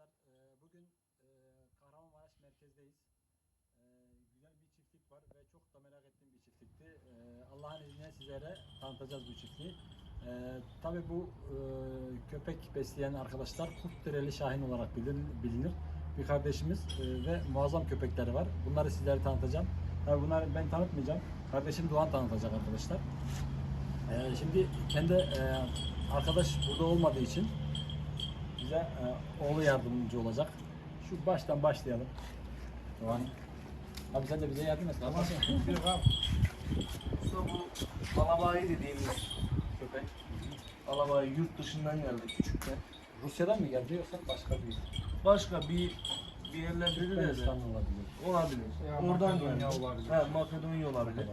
arkadaşlar. Ee, bugün e, Kahramanmaraş merkezdeyiz. Ee, güzel bir çiftlik var ve çok da merak ettiğim bir çiftlikti. Allah'ın izniyle sizlere tanıtacağız bu çiftliği. Ee, tabii bu e, köpek besleyen arkadaşlar Kurtdereli Şahin olarak bilinir. Bir kardeşimiz e, ve muazzam köpekleri var. Bunları sizlere tanıtacağım. Tabii bunları ben tanıtmayacağım. Kardeşim Doğan tanıtacak arkadaşlar. Şimdi kendi e, arkadaş burada olmadığı için bize e, oğlu yardımcı olacak. Şu baştan başlayalım. Doğan. Abi sen de bize yardım et. Tamam. Usta bu alabayı dediğimiz köpek. Alabayı yurt dışından geldi küçükken. Rusya'dan mı geldi yoksa başka bir Başka bir bir yerlerde de Türkmenistan olabilir. olabilir. Ya Oradan Makedonya geldi. olabilir. He, Makedonya olabilir.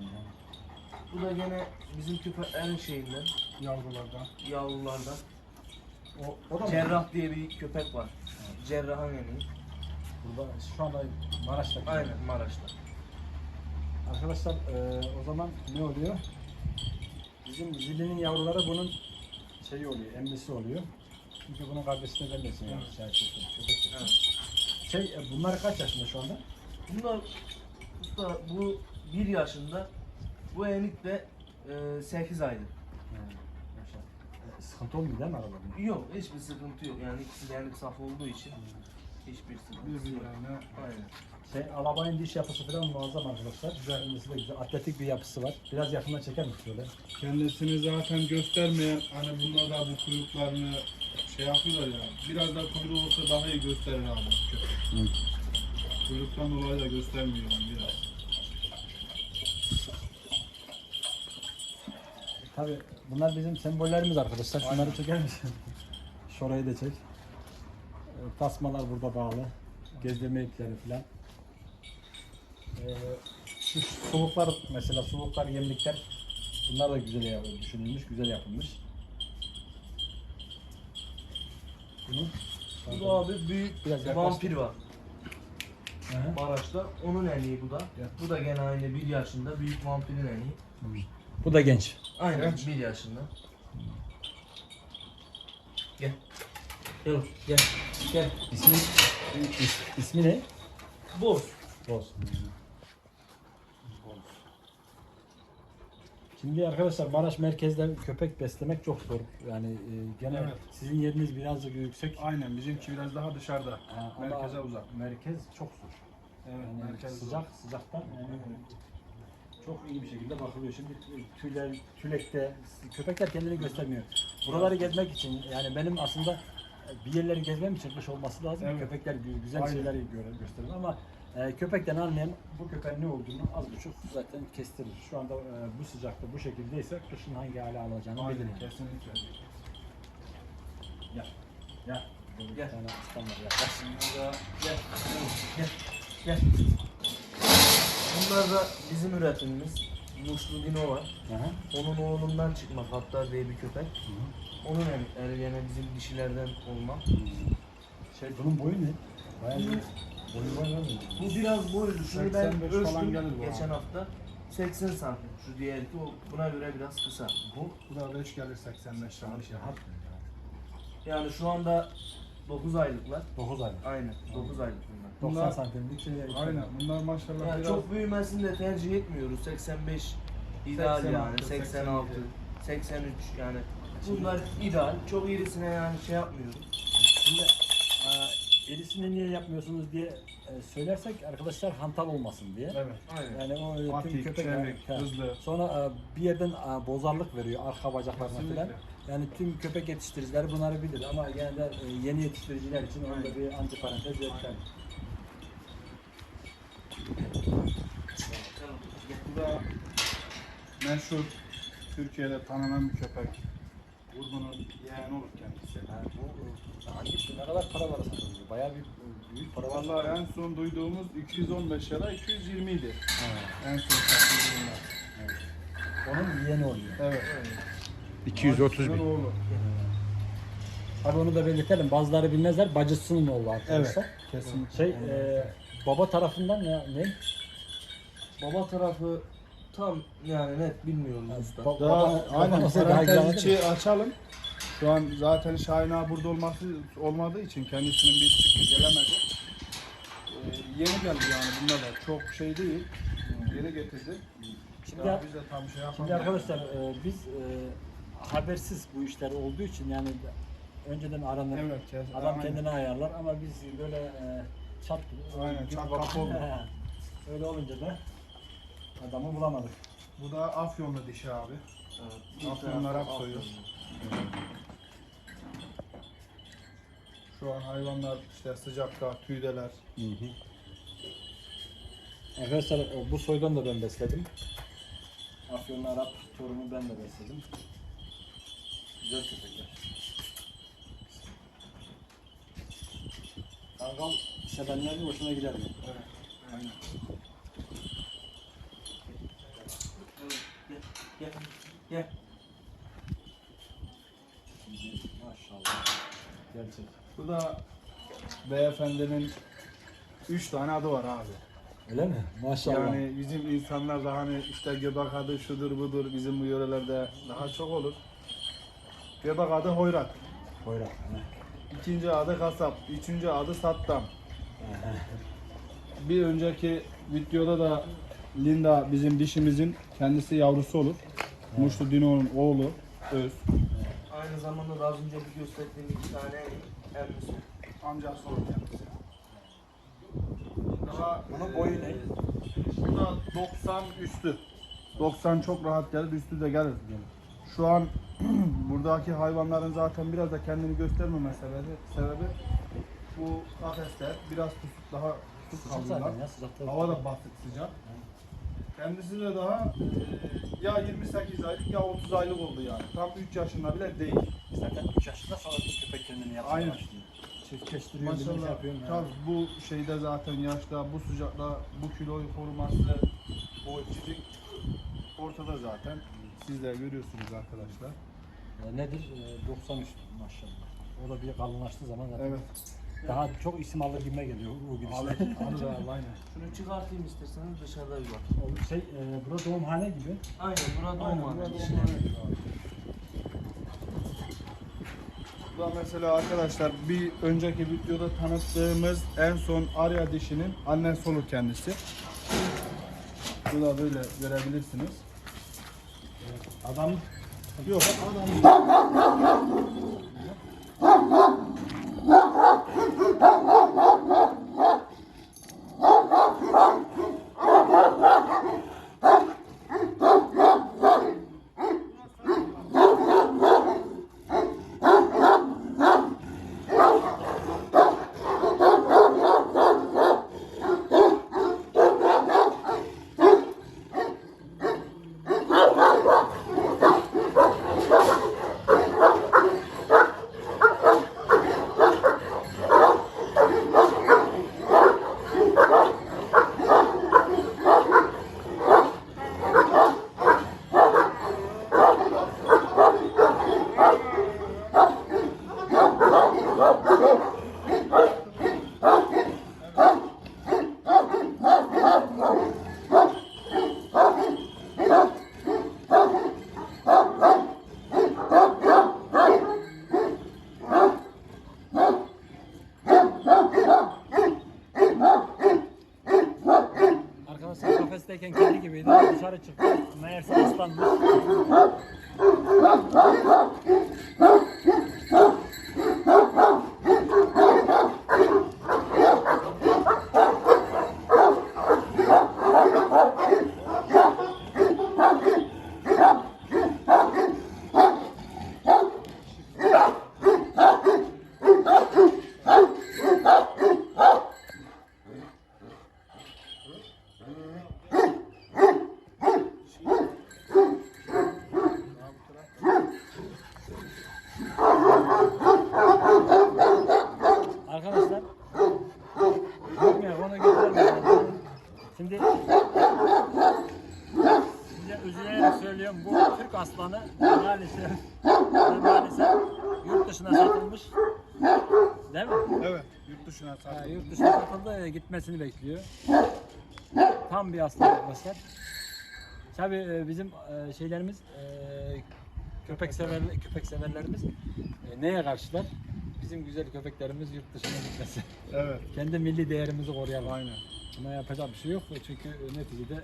Bu da gene bizim köpeklerin şeyinden, Yavrulardan. yavrulardan. O, o da mı? Cerrah diye bir köpek var. Cerrahın iyi. Burada şu anda Maraş'ta. Aynen Maraş'ta. Arkadaşlar e, o zaman ne oluyor? Bizim zilinin yavruları bunun şeyi oluyor, emmisi oluyor. Çünkü bunun kardeşine vermesin yani. Şey, şey, şey. Evet. Şey, e, bunlar kaç yaşında şu anda? Bunlar usta bu bir yaşında, bu enik de e, 8 aylık. Maşallah. Sıkıntı olmuyor değil mi arabada? Yok hiçbir sıkıntı yok. Yani ikisi de yani saf olduğu için hiçbir sıkıntı yok. Birbirlerine Aynen. Şey, alabayın diş yapısı falan muazzam arkadaşlar. Güzel, kendisi de güzel. Atletik bir yapısı var. Biraz yakından çeker misin şöyle? kendisini zaten göstermeyen hani bunlar da bu kuyruklarını şey yapıyorlar ya. Biraz daha kuyruğu olsa daha iyi gösterir abi. köpek. Kuyruktan dolayı da göstermiyor yani biraz. Tabii bunlar bizim sembollerimiz arkadaşlar. Şunları Aynen. çeker misin? Şurayı da çek. Ee, Tasmalar burada bağlı. Gezdirme ipleri falan. Ee, şu suluklar mesela suluklar, yemlikler bunlar da güzel düşünülmüş, güzel yapılmış. Bunu Bu da abi büyük Biraz yaklaş. vampir var Hı hı. Maraş'ta. Onun en iyi bu da. Ya. Bu da gene aynı bir yaşında büyük vampirin en iyi. Bu da genç. Aynen Evet. bir yaşında. Gel. Gel oğlum, gel. Gel. İsmi, is, ismi ne? Boz. Boz. Şimdi arkadaşlar Maraş merkezde köpek beslemek çok zor. Yani e, gene Evet. sizin yeriniz birazcık yüksek. Aynen bizimki biraz daha dışarıda. Ha, ama Merkeze uzak. Merkez çok zor. Evet, Yani merkez sıcak sıcaktan yani çok iyi bir şekilde bakılıyor. Şimdi tüyler, tülekte köpekler kendini göstermiyor. Buraları gezmek için yani benim aslında bir yerleri gezmem için kış olması lazım. Evet. Köpekler gü- güzel Aynen. şeyler gö- gösterir ama e, köpekten anlayan bu köpeğin ne olduğunu az buçuk zaten kestirir. Şu anda e, bu sıcakta bu şekildeyse kışın hangi hale alacağını bilir. Aynen Yani. kesinlikle. Gel. Gel. Gel. Bunlar da gel. Gel. Gel. Bunlar da bizim üretimimiz. Muşlu Dino var. Aha. Onun oğlundan çıkma Hattar diye bir köpek. Onun emikleri gene bizim dişilerden olma. Şey bunun boyu ne? Bayağı bir boyu var mı? Bu biraz boylu. Şunu ben 85 falan ölçtüm gelir bu geçen hafta. 80 santim. Şu diğerki o buna göre biraz kısa. Bu Bu da 5 gelir 85 yanlış yapar. Yani şu anda 9 aylıklar. 9 ay. Aynen 9 aylık bunlar. 90 Bunlar- santimlik şeyler. Aynen bunlar maşallah Yani biraz çok büyümesini de tercih etmiyoruz. 85 ideal 86, yani. 86, 83 yani. Bunlar ideal. Çok irisine yani şey yapmıyoruz. Şimdi e, erisini niye yapmıyorsunuz diye e, söylersek arkadaşlar hantal olmasın diye. Evet. Aynen. Yani o e, tüm Atik, köpek çevik, Ha. hızlı. Sonra e, bir yerden e, bozarlık veriyor arka bacaklarına Kesinlikle. falan. Yani tüm köpek yetiştiricileri bunları bilir ama genelde e, yeni yetiştiriciler için onu da bir antiparantez verelim. Bu da meşhur Türkiye'de tanınan bir köpek. Vurgunun yeğeni olur kendisi. Ha, bu hangi ne kadar para var satılıyor? Bayağı bir büyük para var. Vallahi en son duyduğumuz 215 ya da 220 idi. En son satıldığında. Onun yeğeni oluyor. Evet. 230 bin. Oğlu. Tabii onu da belirtelim. Bazıları bilmezler. Bacısının oğlu arkadaşlar. Kesinlikle. Şey e, baba tarafından ne? ne? Baba tarafı tam yani net bilmiyoruz usta. Ba- Daha baba- aynen güzel parantez içi açalım. Şu an zaten Şahin abi burada olması olmadığı için kendisinin bir çıktı gelemedi. Ee, yeni geldi yani bunda da çok şey değil. Yeni getirdi. Şimdi, Daha biz de tam şey şimdi yapamadık. arkadaşlar e, biz e, habersiz bu işler olduğu için yani önceden aranır. Evet, kes- Adam aynen. kendini ayarlar ama biz böyle e, çat Aynen, gibi çat bak- kapı oldu. Öyle olunca da adamı bulamadık. Bu da Afyonlu dişi abi. Bir Afyonlar tarafı hep soyuyor. Afyon. Şu an hayvanlar işte sıcakta, tüydeler. Arkadaşlar e, bu soydan da ben besledim. Afyonlu Arap torunu ben de besledim. Güzel köpekler. Kangal sevenlerin hoşuna gider bu. Evet. Aynen. Gel. Gel. Maşallah. Gerçek. Bu da beyefendinin 3 tane adı var abi. Öyle mi? Maşallah. Yani bizim insanlar da hani işte göbek adı şudur budur bizim bu yörelerde daha çok olur. Göbek adı Hoyrat. Koyrak. İkinci adı Kasap. Üçüncü adı Sattam. Bir önceki videoda da Linda bizim dişimizin kendisi yavrusu olur. Muşlu Dino'nun oğlu Öz. Aynı zamanda da az önce bir gösterdiğim iki tane emrisi. Amcası olur kendisi. Daha, Bunun boyu ne? Bu da 90 üstü. 90 çok rahat gelir, üstü de gelir. Şu an buradaki hayvanların zaten biraz da kendini göstermeme sebebi, sebebi bu kafesler biraz pusuk, daha ya sıcakta. Hava da basit sıcak. Kendisi de daha e, ya 28 aylık ya 30 aylık oldu yani. Tam 3 yaşında bile değil. Zaten 3 yaşında bir köpek kendini yapmaya Aynen. başlıyor. Şey Maşallah yapıyor. yani. tabii bu şeyde zaten yaşta, bu sıcakta bu kiloyu koruması, bu çizik ortada zaten. Siz de görüyorsunuz arkadaşlar. E, nedir? E, 93 maşallah. O da bir kalınlaştığı zaman zaten Evet. daha çok isim alır gibime geliyor Abi, gidişler. abi da aynen. Şunu çıkartayım isterseniz dışarıda bir bak. O şey, e, burada doğumhane gibi. Aynen burada Aynen, olmadı. burada. Bu mesela arkadaşlar bir önceki videoda tanıttığımız en son Arya dişinin annesi olur kendisi. Bu da böyle görebilirsiniz. Adam Yok. adam Dışarı çıktı. Meğerse aslanmış. Arkadaşlar Yok ya ona götürelim. Şimdi size üzülerek söylüyorum bu Türk aslanı maalesef maalesef yurt dışına satılmış. Değil mi? evet yurt dışına Ha, satıldı. yurt dışına satıldı e, gitmesini bekliyor. Tam bir aslan arkadaşlar. Tabii e, bizim e, şeylerimiz köpek sever köpek severlerimiz neye karşılar? Bizim güzel köpeklerimiz yurt dışına gitmesi. Evet. Kendi milli değerimizi koruyalım. Aynen. Buna yapacak bir şey yok çünkü neticede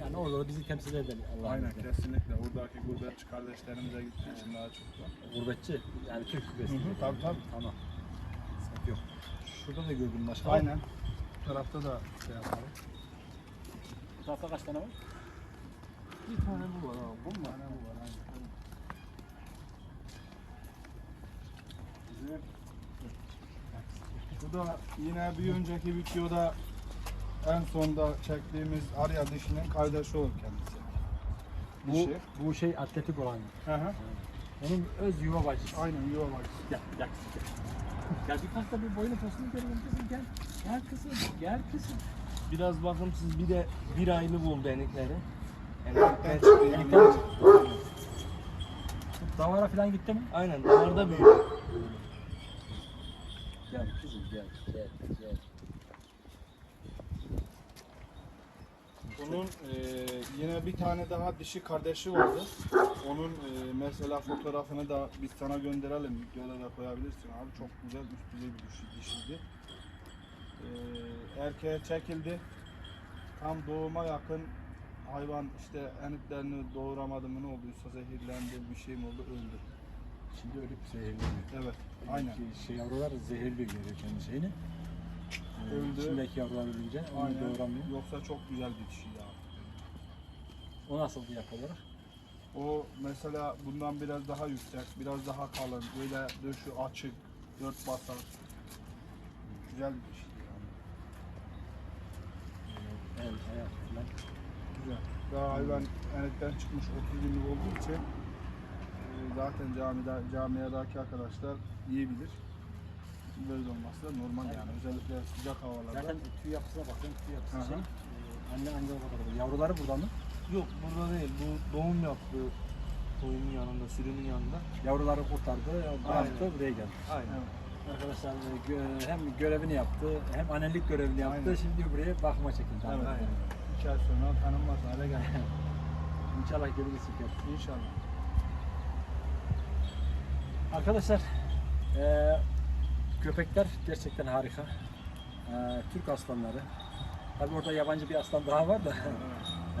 yani orada da bizi temsil eder Allah'ın Aynen izniyle. kesinlikle. Buradaki gurbetçi kardeşlerimize gittiği için daha çok da. Gurbetçi yani Türk Hı besliyor. hı, tabii, tabii. Tamam. Sıkıntı yok. Şurada da gördüm başka. Aynen. Bu tarafta da şey yapalım. Bu tarafta kaç tane var? Bir tane bu var abi. Bu mu? Aynen bu var. Aynen. Bizim Bu da yine bir önceki videoda en sonda çektiğimiz Arya dişinin kardeşi olur kendisi. Bu, Dişi. bu şey atletik olan. Hı hı. Onun öz yuva bacısı. Aynen yuva bak. Gel, gel. Gel, gel bir kalk da bir boyunu posunu görelim kızım gel. Gel kızım, gel kızım. Biraz bakımsız bir de bir ayını buldu enikleri. Enikler çıktı. Davara falan gitti mi? Aynen damarda büyüdü. Gel kızım gel, gel, gel. Bunun e, yine bir tane daha dişi kardeşi vardı. Onun e, mesela fotoğrafını da biz sana gönderelim. Videoda da koyabilirsin abi. Çok güzel üst düzey bir dişi, dişiydi. E, erkeğe çekildi. Tam doğuma yakın hayvan işte enitlerini doğuramadı mı ne olduysa zehirlendi bir şey mi oldu öldü. Şimdi ölüp zehirleniyor. Evet aynen. Şey yavrular zehirliyor geliyor kendi şeyini. Öldü. İçindeki yavrular ölünce onu Aynen. doğuramıyor. Yoksa çok güzel bir dişi ya. O nasıl bir yapı olarak? O mesela bundan biraz daha yüksek, biraz daha kalın, böyle döşü açık, dört basar. Güzel bir dişi yani. El, ayak falan. Güzel. Daha hayvan enetten çıkmış 30 günlük olduğu için e, zaten camide, camiadaki arkadaşlar iyi bilir. Böyle olması da normal yani. Özellikle sıcak havalarda. Zaten tüy yapısına bakıyorum, tüy yapısı Hı hı. şey. Anne anne o kadar. Yavruları burada mı? Yok burada değil. Bu doğum yaptı. Koyunun yanında, sürünün yanında. Yavruları kurtardı, bıraktı, buraya geldi. Aynen. Evet. Arkadaşlar e, gö- hem görevini yaptı, hem annelik görevini yaptı. Aynen. Şimdi buraya bakıma çekildi. Evet. Aynen. İki ay sonra tanınmaz hale geldi. İnşallah yapar. İnşallah. Arkadaşlar, e, köpekler gerçekten harika. E, Türk aslanları. Tabi orada yabancı bir aslan daha var da.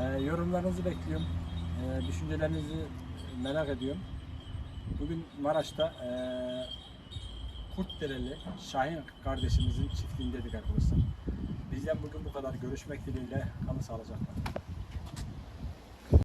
e, yorumlarınızı bekliyorum. E, düşüncelerinizi merak ediyorum. Bugün Maraş'ta e, Kurtdereli Şahin kardeşimizin çiftliğindeydik arkadaşlar. Bizden bugün bu kadar. Görüşmek dileğiyle. Kalın sağlıcakla.